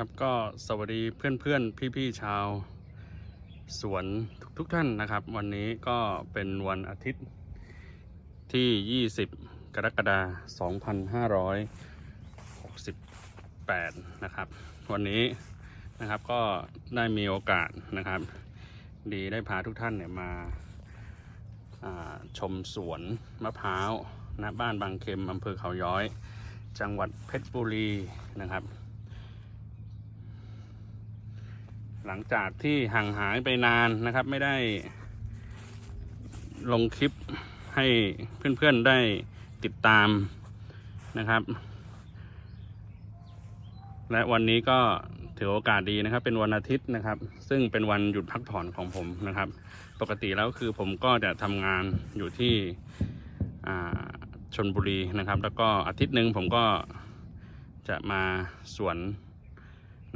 ครับก็สวัสดีเพื่อนเพื่อนพี่พี่ๆชาว สวนทุกทุกท่านนะครับ วันนี้ก็เป็นวันอาทิตย์ที่ 20 กรกฎาคม2568 นะครับ วันนี้นะครับก็ได้มีโอกาสนะครับ ดีได้พาทุกท่านเนี่ยมาาชมสวนมะพร้าวณบ้านบางเข็มอำเภอเขาย้อย จังหวัดเพชรบุรีนะครับ หลังจากที่ห่างหายไปนานนะครับ ไม่ได้ ลงคลิปให้เพื่อนๆได้ติดตามนะครับ และวันนี้ก็ถือโอกาสดีนะครับ เป็นวันอาทิตย์นะครับ ซึ่งเป็นวันหยุดพักผ่อนของผมนะครับ ปกติแล้วคือผมก็จะทำงานอยู่ที่ชนบุรีนะครับ แล้วก็อาทิตย์หนึ่งผมก็จะมาสวน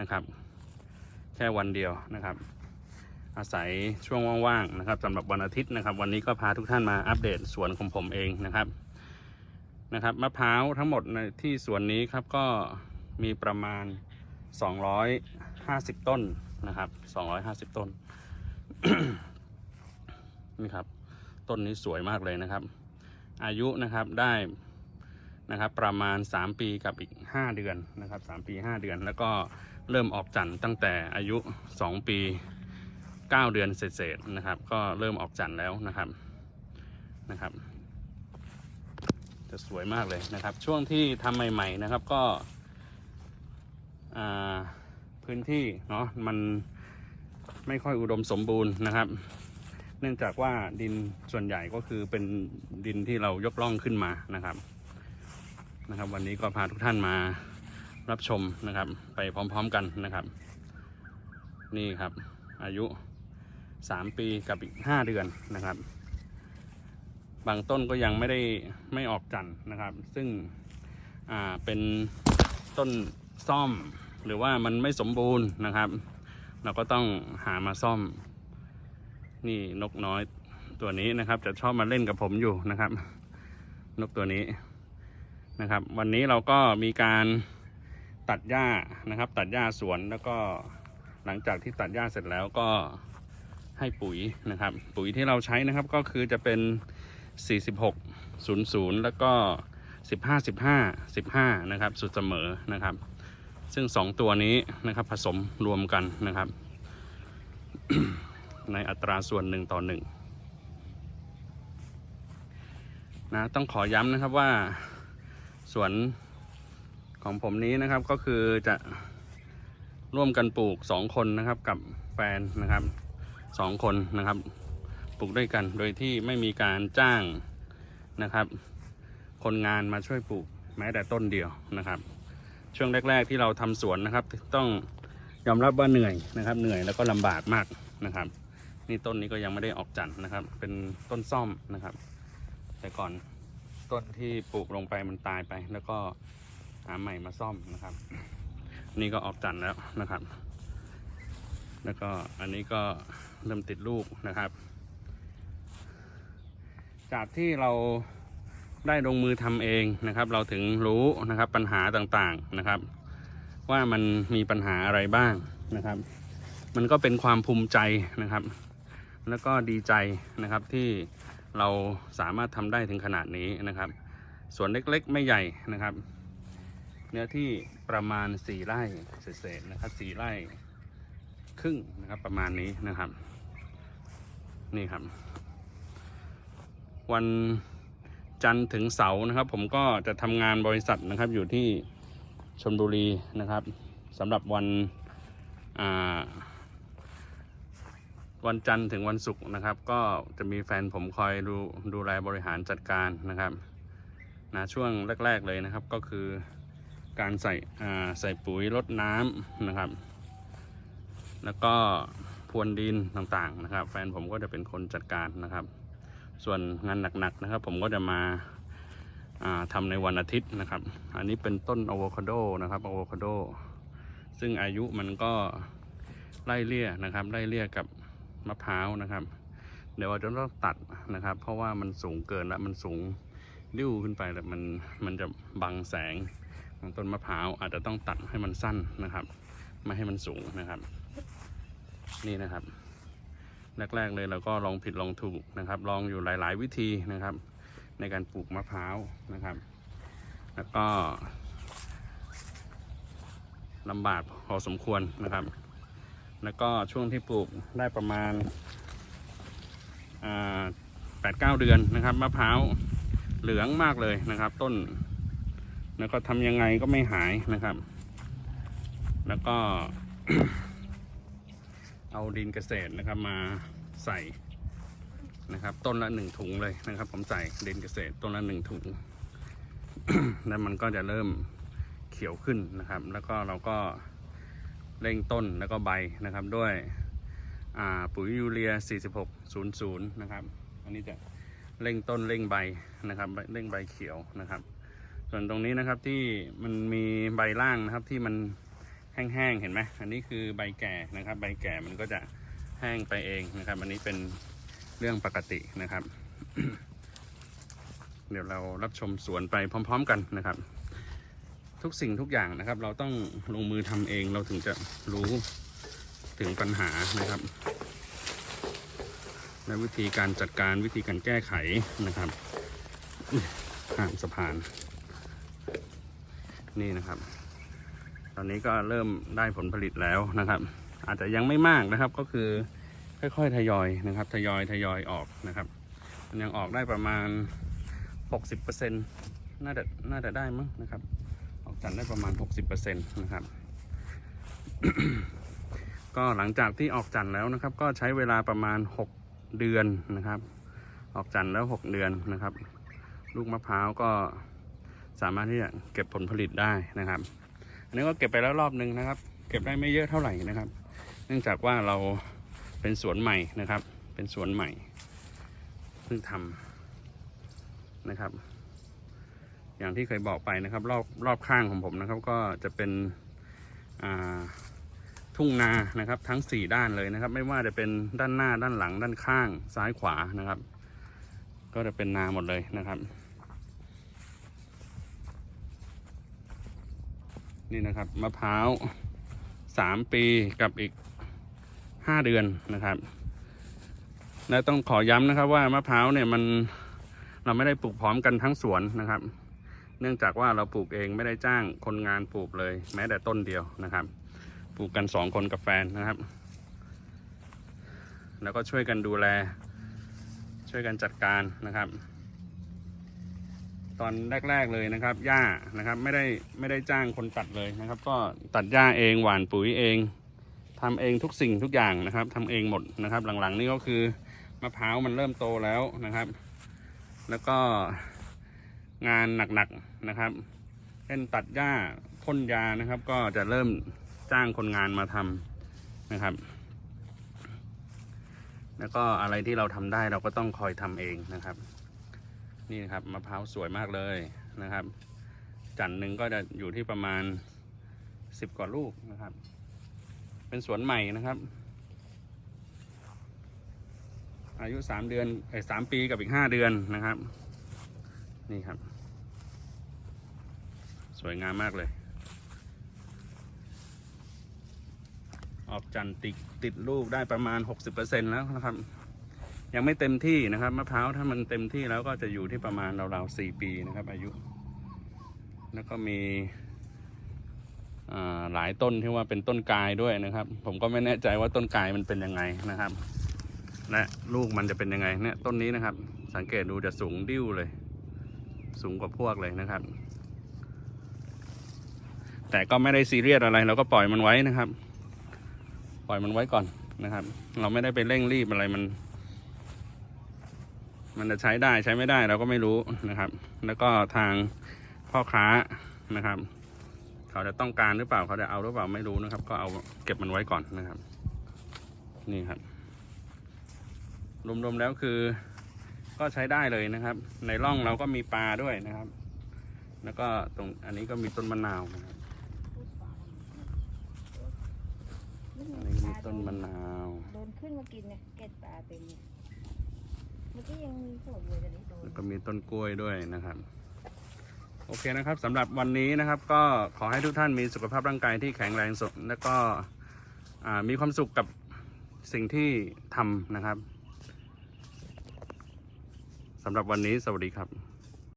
นะครับ ค่วันเดียวนะครับ อาศัยช่วงว่างๆนะครับสำหรับวันอาทิตย์นะครับ วันนี้ก็พาทุกท่านมาอัปเดตสวนของผมเองนะครับนะครับมะพร้าวทั้งหมดในที่สวนนี้ครับก็มีประมาณ 250 ต้นนะครับ 250 ต้นนี่ครับต้นนี้สวยมากเลยนะครับ อายุนะครับได้นะครับประมาณ 3 ปีกับอีก 5 เดือนนะครับ 3 ปี 5 เดือนแล้วก็ เริ่มออกจันทร์ตั้งแต่อายุ 2 ปี 9 เดือนเศษๆนะครับ ก็เริ่มออกจันทร์แล้วนะครับนะครับ จะสวยมากเลยนะครับ ช่วงที่ทำใหม่ ๆนะครับก็พื้นที่เนาะมันไม่ค่อยอุดมสมบูรณ์นะครับ เนื่องจากว่าดินส่วนใหญ่ก็คือเป็นดินที่เรายกล่องขึ้นมานะครับนะครับ วันนี้ก็พาทุกท่านมา รับชมนะครับ ไปพร้อมๆกันนะครับ นี่ครับ อายุ 3 ปีกับอีก 5 เดือนนะครับ บางต้นก็ยังไม่ได้ไม่ออกจันนะครับ ซึ่งอ่าเป็นต้นซ่อมหรือว่ามันไม่สมบูรณ์นะครับ เราก็ต้องหามาซ่อม นี่นกน้อยตัวนี้นะครับ จะชอบมาเล่นกับผมอยู่นะครับ นกตัวนี้นะครับ วันนี้เราก็มีการ ตัดหญ้านะครับ ตัดหญ้าสวนแล้วก็หลังจากที่ตัดหญ้าเสร็จแล้วก็ให้ปุ๋ยนะครับ ปุ๋ยที่เราใช้นะครับก็คือจะเป็น 46 00 แล้วก็ 15 15 15 นะครับ สุดเสมอนะครับ ซึ่ง 2 ตัวนี้นะครับผสมรวมกันนะครับ ในอัตราส่วนหนึ่งต่อหนึ่งนะต้องขอย้ำนะครับว่าสวน ของผมนี้นะครับก็คือจะร่วมกันปลูกสองคนนะครับกับแฟนนะครับสองคนนะครับ ปลูกด้วยกันโดยที่ไม่มีการจ้างนะครับ คนงานมาช่วยปลูกแม้แต่ต้นเดียวนะครับ ช่วงแรก ๆที่เราทำสวนนะครับ ต้องยอมรับว่าเหนื่อยนะครับ เหนื่อยแล้วก็ลำบากมากนะครับ นี่ต้นนี้ก็ยังไม่ได้ออกจันทร์นะครับ เป็นต้นซ่อมนะครับ แต่ก่อนต้นที่ปลูกลงไปมันตายไปแล้วก็ หาใหม่มาซ่อมนะครับ นี่ก็ออกจันทร์แล้วนะครับ แล้วก็อันนี้ก็เริ่มติดลูกนะครับ จากที่เราได้ลงมือทำเองนะครับ เราถึงรู้นะครับปัญหาต่างๆนะครับ ว่ามันมีปัญหาอะไรบ้างนะครับ มันก็เป็นความภูมิใจนะครับ แล้วก็ดีใจนะครับที่เราสามารถทำได้ถึงขนาดนี้นะครับ ส่วนเล็กๆ ไม่ใหญ่นะครับ เนื้อที่ประมาณ4ไร่เศษๆนะครับ4ไร่ครึ่งนะครับประมาณนี้นะครับ นี่ครับ วันจันทร์ถึงเสาร์นะครับ ผมก็จะทำงานบริษัทนะครับอยู่ที่ชนบุรีนะครับสำหรับวันวันจันทร์ถึงวันศุกร์นะครับ ก็จะมีแฟนผมคอยดูดูแลบริหารจัดการนะครับนะช่วงแรก ๆเลยนะครับก็คือ การใส่ใส่ปุ๋ยรดน้ำนะครับ แล้วก็พรวนดินต่างๆนะครับ แฟนผมก็จะเป็นคนจัดการนะครับ ส่วนงานหนักๆนะครับ ผมก็จะมาอ่าทำในวันอาทิตย์นะครับ อันนี้เป็นต้นอะโวคาโดนะครับอะโวคาโด ซึ่งอายุมันก็ไล่เลี่ยนะครับ ไล่เลี่ยกับมะพร้าวนะครับ เดี๋ยวเราจะต้องตัดนะครับ เพราะว่ามันสูงเกินแล้วมันสูงริ้วขึ้นไปแล้วมันมันจะบังแสง ต้นมะพร้าวอาจจะต้องตัดให้มันสั้นนะครับ ไม่ให้มันสูงนะครับ นี่นะครับ แรกๆเลยเราก็ลองผิดลองถูกนะครับ ลองอยู่หลาย ๆ วิธีนะครับ ในการปลูกมะพร้าวนะครับ แล้วก็ลำบากพอสมควรนะครับ แล้วก็ช่วงที่ปลูกได้ประมาณแปดเก้าเดือนนะครับมะพร้าวเหลืองมากเลยนะครับ ต้น แล้วก็ทำยังไงก็ไม่หายนะครับ แล้วก็ เอาดินเกษตรนะครับมาใส่นะครับ ต้นละหนึ่งถุงเลยนะครับ ผมใส่ดินเกษตรต้นละหนึ่งถุง แล้วมันก็จะเริ่มเขียวขึ้นนะครับ แล้วก็เราก็เร่งต้นแล้วก็ใบนะครับด้วยปุ๋ยยูเรีย 4600 นะครับ อันนี้จะเร่งต้นเร่งใบนะครับ เร่งใบเขียวนะครับ ส่วนตรงนี้นะครับที่มันมีใบล่างนะครับที่มันแห้งๆเห็นไหมอันนี้คือใบแก่นะครับ ใบแก่มันก็จะแห้งไปเองนะครับ อันนี้เป็นเรื่องปกตินะครับ เดี๋ยวเรารับชมสวนไปพร้อม ๆ กันนะครับ ทุกสิ่งทุกอย่างนะครับ เราต้องลงมือทำเองเราถึงจะรู้ถึงปัญหานะครับและวิธีการจัดการวิธีการแก้ไขนะครับอุ๊ยข้ามสะพาน นี่นะครับ ตอนนี้ก็เริ่มได้ผลผลิตแล้วนะครับ อาจจะยังไม่มากนะครับก็คือค่อยๆทยอยนะครับ ทยอยทยอยออกนะครับมันยังออกได้ประมาณ 60%น่าจะน่าจะได้มั้งนะครับ ออกจันทร์ได้ประมาณ 60%นะครับ ก็หลังจากที่ออกจันทร์แล้วนะครับ ก็ใช้เวลาประมาณ 6 เดือนนะครับ ออกจันทร์แล้ว 6 เดือนนะครับ ลูกมะพร้าวก็ สามารถที่จะเก็บผลผลิตได้นะครับ อันนี้ก็เก็บไปแล้วรอบหนึ่งนะครับ เก็บได้ไม่เยอะเท่าไหร่นะครับ เนื่องจากว่าเราเป็นสวนใหม่นะครับ เป็นสวนใหม่เพิ่งทำนะครับ อย่างที่เคยบอกไปนะครับ รอบรอบข้างของผมนะครับ ก็จะเป็นทุ่งนานะครับ ทั้ง 4 ด้านเลยนะครับ ไม่ว่าจะเป็นด้านหน้าด้านหลังด้านข้างซ้ายขวานะครับ ก็จะเป็นนาหมดเลยนะครับ นี่นะครับมะพร้าวสามปีกับอีกห้าเดือนนะครับ และต้องขอย้ำนะครับว่ามะพร้าวเนี่ยมันเราไม่ได้ปลูกพร้อมกันทั้งสวนนะครับ เนื่องจากว่าเราปลูกเองไม่ได้จ้างคนงานปลูกเลย แม้แต่ต้นเดียวนะครับ ปลูกกันสองคนกับแฟนนะครับ แล้วก็ช่วยกันดูแล ช่วยกันจัดการนะครับ ตอนแรก ๆเลยนะครับ หญ้านะครับไม่ได้ไม่ได้จ้างคนตัดเลยนะครับ ก็ตัดหญ้าเองหว่านปุ๋ยเองทำเองทุกสิ่งทุกอย่างนะครับทำเองหมดนะครับ หลังๆนี่ก็คือมะพร้าวมันเริ่มโตแล้วนะครับ แล้วก็งานหนักๆนะครับเช่นตัดหญ้าพ่นยานะครับ ก็จะเริ่มจ้างคนงานมาทำนะครับ แล้วก็อะไรที่เราทำได้เราก็ต้องคอยทำเองนะครับ นี่นะครับมะพร้าวสวยมากเลยนะครับ จันหนึ่งก็จะอยู่ที่ประมาณสิบกว่าลูกนะครับ เป็นสวนใหม่นะครับ อายุสามเดือนไอ้สามปีกับอีกห้าเดือนนะครับ นี่ครับ สวยงามมากเลย ออกจันทร์ติดติดลูกได้ประมาณ60%แล้วนะครับ ยังไม่เต็มที่นะครับมะพร้าวถ้ามันเต็มที่แล้วก็จะอยู่ที่ประมาณราวๆสี่ปีนะครับ อายุ แล้วก็มีหลายต้นที่ว่าเป็นต้นกายด้วยนะครับ ผมก็ไม่แน่ใจว่าต้นกายมันเป็นยังไงนะครับ และลูกมันจะเป็นยังไงเนี่ยต้นนี้นะครับ สังเกตดูจะสูงดิ้วเลย สูงกว่าพวกเลยนะครับ แต่ก็ไม่ได้ซีเรียสอะไรเราก็ปล่อยมันไว้นะครับ ปล่อยมันไว้ก่อนนะครับ เราไม่ได้ไปเร่งรีบอะไรมัน มันจะใช้ได้ใช้ไม่ได้เราก็ไม่รู้นะครับ แล้วก็ทางพ่อค้านะครับ เขาจะต้องการหรือเปล่าเขาจะเอาหรือเปล่าไม่รู้นะครับ ก็เอาเก็บมันไว้ก่อนนะครับ นี่ครับ รวมๆแล้วคือ ก็ใช้ได้เลยนะครับ ในร่องเราก็มีปลาด้วยนะครับ แล้วก็ตรงอันนี้ก็มีต้นมะนาวนะครับอันนี้มีต้นมะนาวโดนขึ้นมากินเนี่ยเก็ดปลาเป็นเนี่ยเมื่อ ก็ยังมีสดเลยแต่นี้โดนแล้วก็มีต้นกล้วยด้วยนะครับโอโอเคนะครับสำหรับวันนี้นะครับ ก็ขอให้ทุกท่านมีสุขภาพร่างกายที่แข็งแรงสดและก็อ่ามีความสุขกับสิ่งที่ทำนะครับสำหรับวันนี้สวัสดีครับ